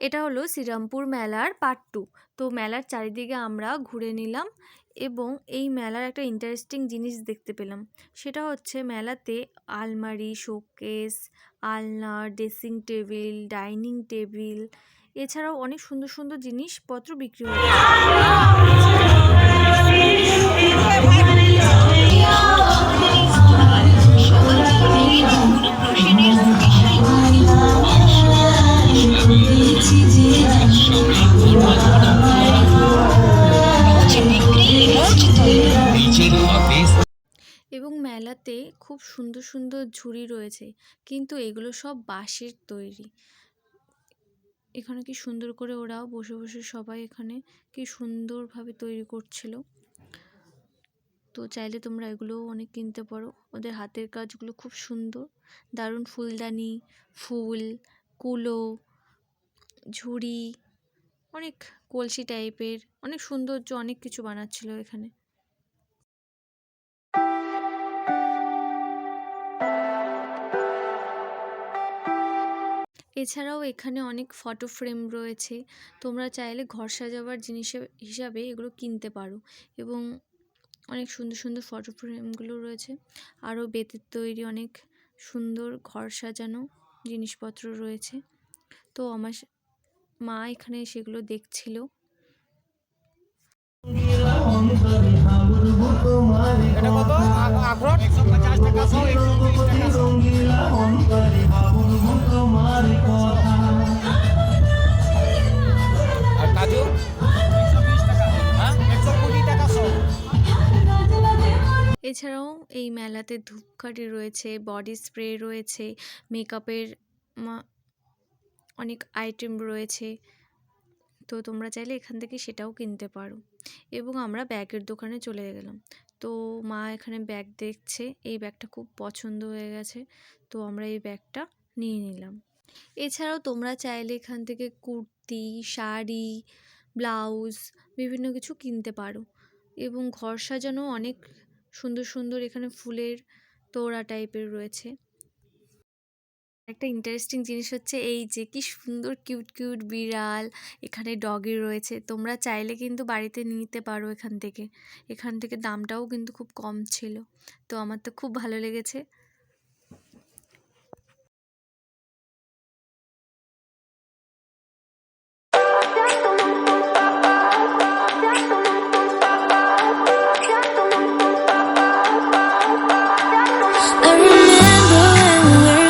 এটা হলো শ্রীরামপুর মেলার পার্ট টু তো মেলার চারিদিকে আমরা ঘুরে নিলাম এবং এই মেলার একটা ইন্টারেস্টিং জিনিস দেখতে পেলাম। সেটা হচ্ছে মেলাতে আলমারি শোকেস আলনা ড্রেসিং টেবিল ডাইনিং টেবিল এছাড়াও অনেক সুন্দর সুন্দর জিনিসপত্র বিক্রি হচ্ছে। মেলাতে খুব সুন্দর সুন্দর ঝুড়ি রয়েছে। কিন্তু এগুলো সব বাঁশের তৈরি। এখানে কি সুন্দর করে ওরাও বসে বসে সবাই এখানে কি সুন্দরভাবে তৈরি করছিল। তো চাইলে তোমরা এগুলোও অনেক কিনতে পারো। ওদের হাতের কাজগুলো খুব সুন্দর। দারুণ ফুলদানি, ফুল, কুলো, ঝুড়ি, অনেক কলসি টাইপের, অনেক সৌন্দর্য, অনেক কিছু বানাচ্ছিল এখানে। এছাড়াও এখানে অনেক ফটো ফ্রেম রয়েছে। তোমরা চাইলে ঘর সাজাবার জিনিস হিসাবে এগুলো কিনতে পারো এবং অনেক সুন্দর সুন্দর ফটো ফ্রেমগুলো রয়েছে। আরও বেতের তৈরি অনেক সুন্দর ঘর সাজানো জিনিসপত্র রয়েছে। তো আমার মা এখানে সেগুলো দেখছিল। এটা কত? আ- আখরোট? একশো পঞ্চাশ টাকা। সহ একশো তিরিশ টাকা। এছাড়াও এই মেলাতে ধূপকাঠি রয়েছে বডি স্প্রে রয়েছে মেকআপের অনেক আইটেম রয়েছে। তো তোমরা চাইলে এখান থেকে সেটাও কিনতে পারো। এবং আমরা ব্যাগের দোকানে চলে গেলাম। তো মা এখানে ব্যাগ দেখছে, এই ব্যাগটা খুব পছন্দ হয়ে গেছে। তো আমরা এই ব্যাগটা নিয়ে নিলাম। এছাড়াও তোমরা চাইলে এখান থেকে কুর্তি, শাড়ি ব্লাউজ বিভিন্ন কিছু কিনতে পারো। এবং ঘর সাজানো অনেক সুন্দর সুন্দর এখানে ফুলের তোড়া টাইপের রয়েছে। একটা ইন্টারেস্টিং জিনিস হচ্ছে এই যে কি সুন্দর কিউট কিউট বিড়াল এখানে ডগি রয়েছে। তোমরা চাইলে কিন্তু বাড়িতে নিতে পারো এখান থেকে। এখান থেকে দামটাও কিন্তু খুব কম ছিল। তো আমার তো খুব ভালো লেগেছে।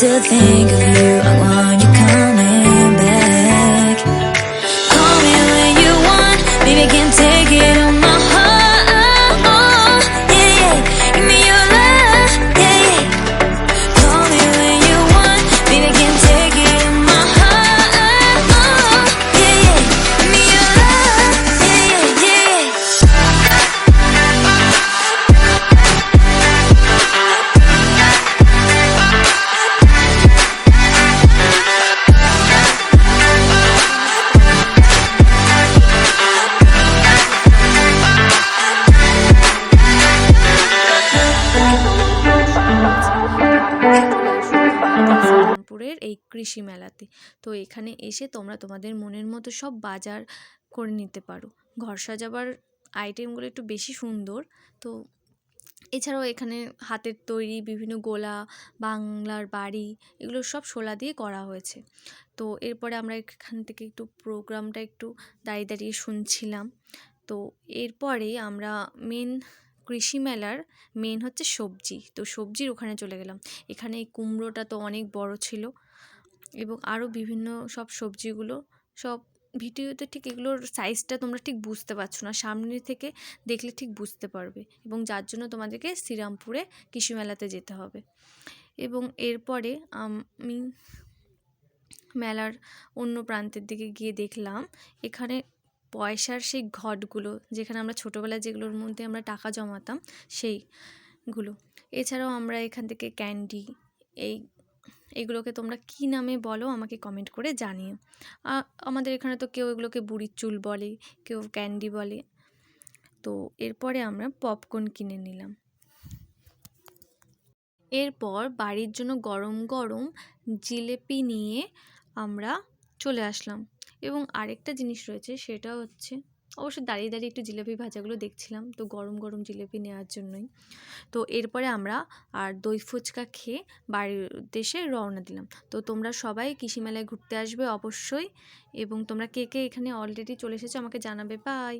Still think of you. I want শ্রীরামপুরের এই কৃষি মেলাতে। তো এখানে এসে তোমরা তোমাদের মনের মতো সব বাজার করে নিতে পারো। ঘর সাজাবার আইটেমগুলো একটু বেশি সুন্দর। তো এছাড়াও এখানে হাতের তৈরি, বিভিন্ন গোলা, বাংলার বাড়ি এগুলো সব শোলা দিয়ে করা হয়েছে। তো এরপরে আমরা এখান থেকে একটু প্রোগ্রামটা একটু দাঁড়িয়ে দাঁড়িয়ে শুনছিলাম। তো এরপরে আমরা মেন কৃষি মেলার মেন হচ্ছে সবজি। তো সবজির ওখানে চলে গেলাম। এখানে এই কুমড়োটা তো অনেক বড় ছিল এবং আরও বিভিন্ন সব সবজিগুলো সব ভিডিওতে ঠিক এগুলোর সাইজটা তোমরা ঠিক বুঝতে পারছ না। সামনে থেকে দেখলে ঠিক বুঝতে পারবে এবং যার জন্য তোমাদেরকে শ্রীরামপুরে কৃষি মেলাতে যেতে হবে। এবং এরপরে আমি মেলার অন্য প্রান্তের দিকে গিয়ে দেখলাম, এখানে পয়সার সেই ঘটগুলো, যেখানে আমরা ছোটোবেলায় যেগুলোর মধ্যে আমরা টাকা জমাতাম, সেইগুলো। এছাড়াও আমরা এখান থেকে ক্যান্ডি, এই, এগুলোকে তোমরা কী নামে বলো আমাকে কমেন্ট করে জানিও। আমাদের এখানে তো কেউ এগুলোকে বুড়ির চুল বলে, কেউ ক্যান্ডি বলে। তো এরপরে আমরা পপকর্ন কিনে নিলাম। এরপর বাড়ির জন্য গরম গরম জিলেপি নিয়ে আমরা চলে আসলাম। এবং আরেকটা জিনিস রয়েছে, সেটা হচ্ছে, অবশ্য দাঁড়িয়ে দাঁড়িয়ে একটু জিলেপি ভাজাগুলো দেখছিলাম, তো গরম গরম জিলেপি নেওয়ার জন্যই। তো এরপরে আমরা আর দই ফুচকা খেয়ে বাড়ির উদ্দেশ্যে রওনা দিলাম। তো তোমরা সবাই কৃষি মেলায় ঘুরতে আসবে অবশ্যই, এবং তোমরা কে কে এখানে অলরেডি চলে এসেছ আমাকে জানাবে। বাই